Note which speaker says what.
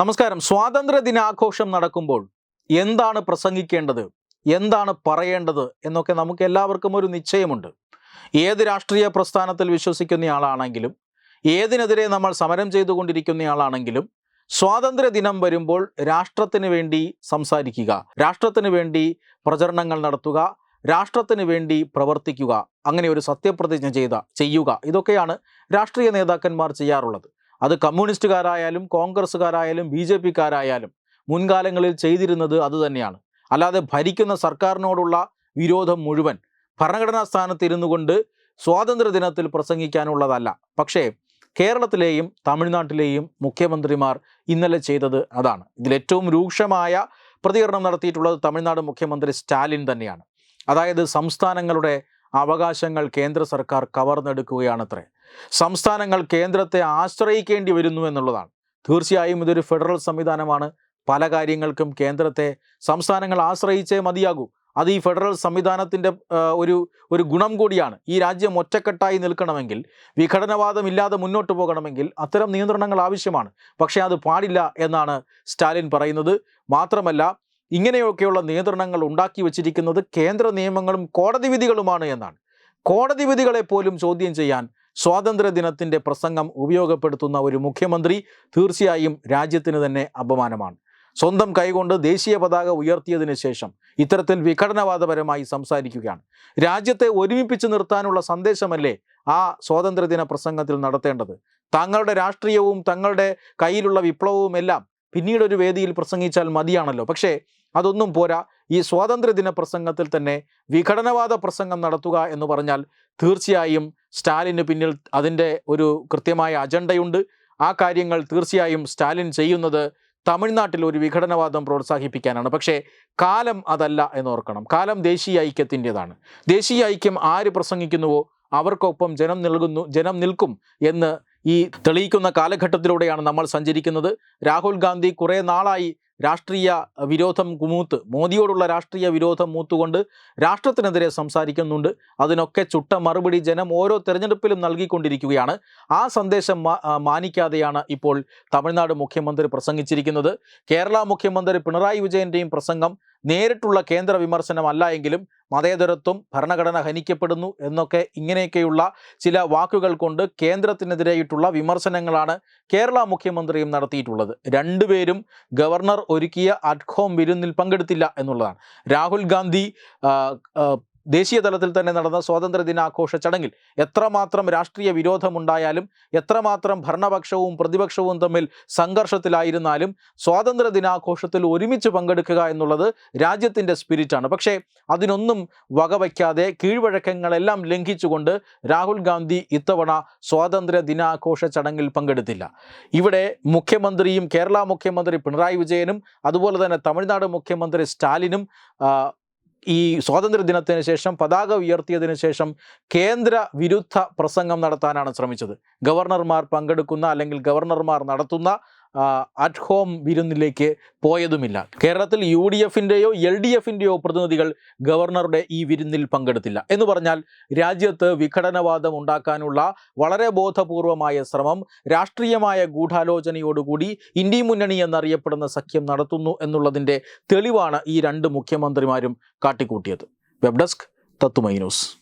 Speaker 1: നമസ്കാരം. സ്വാതന്ത്ര്യ ദിനാഘോഷം നടക്കുമ്പോൾ എന്താണ് പ്രസംഗിക്കേണ്ടത്? എന്താണ് പറയേണ്ടത്? എന്നൊക്കെ നമുക്ക് എല്ലാവർക്കും ഒരു നിശ്ചയമുണ്ട്. ഏത് രാഷ്ട്രീയ പ്രസ്ഥാനത്തിൽ വിശ്വസിക്കുന്നയാളാണെങ്കിലും ഏതിനെതിരെ നമ്മൾ സമരം ചെയ്തുകൊണ്ടിരിക്കുന്നയാളാണെങ്കിലും സ്വാതന്ത്ര്യ ദിനം വരുമ്പോൾ രാഷ്ട്രത്തിന് വേണ്ടി സംസാരിക്കുക രാഷ്ട്രത്തിന് വേണ്ടി പ്രചരണങ്ങൾ നടത്തുക രാഷ്ട്രത്തിന് വേണ്ടി പ്രവർത്തിക്കുക അങ്ങനെ ഒരു സത്യപ്രതിജ്ഞ ചെയ്ത ചെയ്യുക. ഇതൊക്കെയാണ് രാഷ്ട്രീയ നേതാക്കന്മാർ ചെയ്യാറുള്ളത്. അത് കമ്മ്യൂണിസ്റ്റുകാരായാലും കോൺഗ്രസ്സുകാരായാലും ബി ജെ പിക്കാരായാലും മുൻകാലങ്ങളിൽ ചെയ്തിരുന്നത് അതുതന്നെയാണ് അല്ലാതെ ഭരിക്കുന്ന സർക്കാരിനോടുള്ള വിരോധം മുഴുവൻ ഭരണഘടനാ സ്ഥാനത്ത് ഇരുന്നു കൊണ്ട് സ്വാതന്ത്ര്യ ദിനത്തിൽ പ്രസംഗിക്കാനുള്ളതല്ല. പക്ഷേ കേരളത്തിലെയും തമിഴ്നാട്ടിലെയും മുഖ്യമന്ത്രിമാർ ഇന്നലെ ചെയ്തത് അതാണ്. ഇതിലേറ്റവും രൂക്ഷമായ പ്രതികരണം നടത്തിയിട്ടുള്ളത് തമിഴ്നാട് മുഖ്യമന്ത്രി സ്റ്റാലിൻ തന്നെയാണ്. അതായത് സംസ്ഥാനങ്ങളുടെ അവകാശങ്ങൾ കേന്ദ്ര സർക്കാർ കവർന്നെടുക്കുകയാണത്രേ. സംസ്ഥാനങ്ങൾ കേന്ദ്രത്തെ ആശ്രയിക്കേണ്ടി വരുന്നു എന്നുള്ളതാണ്. തീർച്ചയായും ഇതൊരു ഫെഡറൽ സംവിധാനമാണ്. പല കാര്യങ്ങൾക്കും കേന്ദ്രത്തെ സംസ്ഥാനങ്ങൾ ആശ്രയിച്ചേ മതിയാകൂ. അത് ഈ ഫെഡറൽ സംവിധാനത്തിന്റെ ഒരു ഒരു ഗുണം കൂടിയാണ്. ഈ രാജ്യം ഒറ്റക്കെട്ടായി നിൽക്കണമെങ്കിൽ വിഘടനവാദമില്ലാതെ മുന്നോട്ട് പോകണമെങ്കിൽ അത്തരം നിയന്ത്രണങ്ങൾ ആവശ്യമാണ്. പക്ഷേ അത് പാടില്ല എന്നാണ് സ്റ്റാലിൻ പറയുന്നത്. മാത്രമല്ല ഇങ്ങനെയൊക്കെയുള്ള നിയന്ത്രണങ്ങൾ ഉണ്ടാക്കി വച്ചിരിക്കുന്നത് കേന്ദ്ര നിയമങ്ങളും കോടതി വിധികളുമാണ് എന്നാണ്. കോടതി വിധികളെ പോലും ചോദ്യം ചെയ്യാൻ സ്വാതന്ത്ര്യ ദിനത്തിന്റെ പ്രസംഗം ഉപയോഗപ്പെടുത്തുന്ന ഒരു മുഖ്യമന്ത്രി തീർച്ചയായും രാജ്യത്തിന് തന്നെ അപമാനമാണ്. സ്വന്തം കൈകൊണ്ട് ദേശീയ പതാക ഉയർത്തിയതിന് ശേഷം ഇത്തരത്തിൽ വിഘടനവാദപരമായി സംസാരിക്കുകയാണ്. രാജ്യത്തെ ഒരുമിപ്പിച്ച് നിർത്താനുള്ള സന്ദേശമല്ലേ ആ സ്വാതന്ത്ര്യദിന പ്രസംഗത്തിൽ നടത്തേണ്ടത്? തങ്ങളുടെ രാഷ്ട്രീയവും തങ്ങളുടെ കയ്യിലുള്ള വിപ്ലവവും എല്ലാം പിന്നീടൊരു വേദിയിൽ പ്രസംഗിച്ചാൽ മതിയാണല്ലോ. പക്ഷേ അതൊന്നും പോരാ. ഈ സ്വാതന്ത്ര്യദിന പ്രസംഗത്തിൽ തന്നെ വിഘടനവാദ പ്രസംഗം നടത്തുക എന്ന് പറഞ്ഞാൽ തീർച്ചയായും സ്റ്റാലിന് പിന്നിൽ അതിന്റെ ഒരു കൃത്യമായ അജണ്ടയുണ്ട്. ആ കാര്യങ്ങൾ തീർച്ചയായും സ്റ്റാലിൻ ചെയ്യുന്നത് തമിഴ്നാട്ടിൽ ഒരു വിഘടനവാദം പ്രോത്സാഹിപ്പിക്കാനാണ്. പക്ഷേ കാലം അതല്ല എന്നോർക്കണം കാലം ദേശീയ ഐക്യത്തിന്റെതാണ്. ദേശീയ ഐക്യം ആര് പ്രസംഗിക്കുന്നുവോ അവർക്കൊപ്പം ജനം നൽകുന്നു ജനം നിൽക്കും എന്ന് ഈ തെളിയിക്കുന്ന കാലഘട്ടത്തിലൂടെയാണ് നമ്മൾ സഞ്ചരിക്കുന്നത്. രാഹുൽ ഗാന്ധി കുറേ നാളായി രാഷ്ട്രീയ വിരോധം കുമൂത്ത് മോദിയോടുള്ള രാഷ്ട്രീയ വിരോധം മൂത്തുകൊണ്ട് രാഷ്ട്രത്തിനെതിരെ സംസാരിക്കുന്നുണ്ട്. അതിനൊക്കെ ചുട്ട മറുപടി ജനം ഓരോ തെരഞ്ഞെടുപ്പിലും നൽകിക്കൊണ്ടിരിക്കുകയാണ്. ആ സന്ദേശം മാനിക്കാതെയാണ് ഇപ്പോൾ തമിഴ്നാട് മുഖ്യമന്ത്രി പ്രസംഗിച്ചിരിക്കുന്നത്. കേരള മുഖ്യമന്ത്രി പിണറായി വിജയന്റെയും പ്രസംഗം നേരിട്ടുള്ള കേന്ദ്ര വിമർശനമല്ല എങ്കിലും മതേതരത്വം ഭരണഘടന ഹനിക്കപ്പെടുന്നു എന്നൊക്കെ ഇങ്ങനെയൊക്കെയുള്ള ചില വാക്കുകൾ കൊണ്ട് കേന്ദ്രത്തിനെതിരെയിട്ടുള്ള വിമർശനങ്ങളാണ് കേരള മുഖ്യമന്ത്രിയും നടത്തിയിട്ടുള്ളത്. രണ്ടുപേരും ഗവർണർ ഒരുക്കിയ അഡ്ഹോം വിരുന്നിൽ പങ്കെടുത്തില്ല എന്നുള്ളതാണ്. രാഹുൽ ഗാന്ധി ദേശീയ തലത്തിൽ തന്നെ നടന്ന സ്വാതന്ത്ര്യ ദിനാഘോഷ ചടങ്ങിൽ എത്രമാത്രം രാഷ്ട്രീയ വിരോധമുണ്ടായാലും എത്രമാത്രം ഭരണപക്ഷവും പ്രതിപക്ഷവും തമ്മിൽ സംഘർഷത്തിലായിരുന്നാലും സ്വാതന്ത്ര്യ ദിനാഘോഷത്തിൽ ഒരുമിച്ച് പങ്കെടുക്കുക എന്നുള്ളത് രാജ്യത്തിന്റെ സ്പിരിറ്റാണ്. പക്ഷേ അതിനൊന്നും വകവയ്ക്കാതെ കീഴ്വഴക്കങ്ങളെല്ലാം ലംഘിച്ചുകൊണ്ട് രാഹുൽ ഗാന്ധി ഇത്തവണ സ്വാതന്ത്ര്യ ദിനാഘോഷ ചടങ്ങിൽ പങ്കെടുത്തില്ല. ഇവിടെ മുഖ്യമന്ത്രിയും കേരള മുഖ്യമന്ത്രി പിണറായി വിജയനും അതുപോലെ തന്നെ തമിഴ്നാട് മുഖ്യമന്ത്രി സ്റ്റാലിനും ഈ സ്വാതന്ത്ര്യ ദിനത്തിന് ശേഷം പതാക ഉയർത്തിയതിനു ശേഷം കേന്ദ്ര വിരുദ്ധ പ്രസംഗം നടത്താനാണ് ശ്രമിച്ചത്. ഗവർണർമാർ പങ്കെടുക്കുന്ന അല്ലെങ്കിൽ ഗവർണർമാർ നടത്തുന്ന അറ്റ് ഹോം വിരുന്നിലേക്ക് പോയതുമില്ല. കേരളത്തിൽ യു ഡി എഫിന്റെയോ എൽ ഡി എഫിന്റെയോ പ്രതിനിധികൾ ഗവർണറുടെ ഈ വിരുന്നിൽ പങ്കെടുത്തില്ല. എന്ന് പറഞ്ഞാൽ രാജ്യത്ത് വിഘടനവാദം ഉണ്ടാക്കാനുള്ള വളരെ ബോധപൂർവമായ ശ്രമം രാഷ്ട്രീയമായ ഗൂഢാലോചനയോടുകൂടി ഇന്ത്യ മുന്നണി എന്നറിയപ്പെടുന്ന സഖ്യം നടത്തുന്നു എന്നുള്ളതിന്റെ തെളിവാണ് ഈ രണ്ട് മുഖ്യമന്ത്രിമാരും കാട്ടിക്കൂട്ടിയത്. വെബ് ഡെസ്ക് തത്തുമൈ ന്യൂസ്.